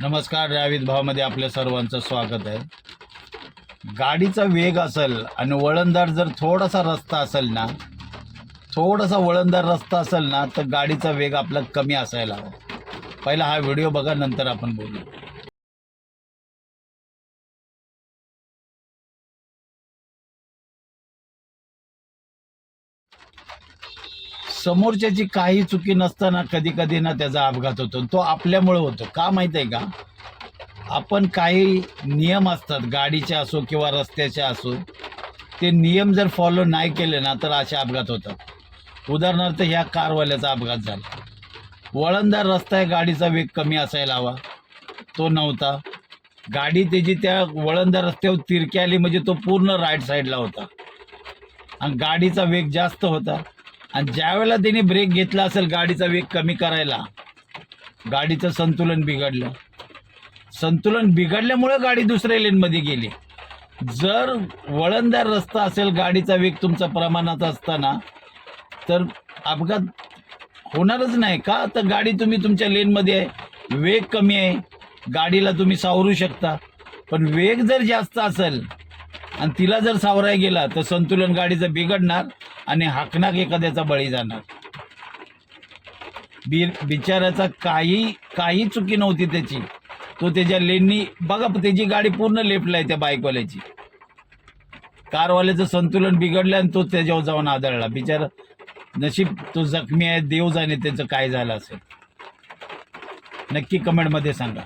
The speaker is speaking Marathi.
नमस्कार रावित भावमध्ये आपल्या सर्वांचं स्वागत आहे. गाडीचा वेग असेल आणि वळणदार जर थोडासा रस्ता असेल ना थोडासा वळणदार रस्ता असेल ना तर गाडीचा वेग आपला कमी असायला हवा. पहिला हा व्हिडिओ बघा नंतर आपण बोलू. समोरच्याची काही चुकी नसताना कधी कधी ना त्याचा अपघात होतो. तो आपल्यामुळे होतो. का माहीत आहे का? आपण काही नियम असतात गाडीचे असो किंवा रस्त्याचे असो ते नियम जर फॉलो नाही केले ना तर असे अपघात होतात. उदाहरणार्थ ह्या कारवाल्याचा अपघात झाला. वळणदार रस्ता आहे गाडीचा वेग कमी असायला हवा. तो नव्हता. गाडी त्याची त्या वळणदार रस्त्यावर तिरकी आली म्हणजे तो पूर्ण राईट साईडला होता. आणि गाडीचा वेग जास्त होता. आणि ज्यावेळेला तिने ब्रेक घेतला असेल गाडीचा वेग कमी करायला गाडीचं संतुलन बिघडलं. संतुलन बिघडल्यामुळे गाडी दुसऱ्या लेनमध्ये गेली. जर वळणदार रस्ता असेल गाडीचा वेग तुमचा प्रमाणात असताना तर अपघात होणारच नाही का? तर गाडी तुम्ही तुमच्या लेनमध्ये आहे वेग कमी आहे गाडीला तुम्ही सावरू शकता. पण वेग जर जास्त असेल आणि तिला जर सावराय गेला तर संतुलन गाडीचं बिघडणार. आणि हाकनाक एखाद्याचा बळी जाणार. बी बिचाऱ्याचा काही काही चुकी नव्हती त्याची. तो त्याच्या लेननी बघा त्याची गाडी पूर्ण लेपलाय त्या बाईकवाल्याची. कारवाल्याचं संतुलन बिघडलं आणि तो त्याच्यावर जाऊन आदळला. बिचारा नशीब तो जखमी आहे देव जाणे त्याचं काय झालं असेल. नक्की कमेंटमध्ये सांगा.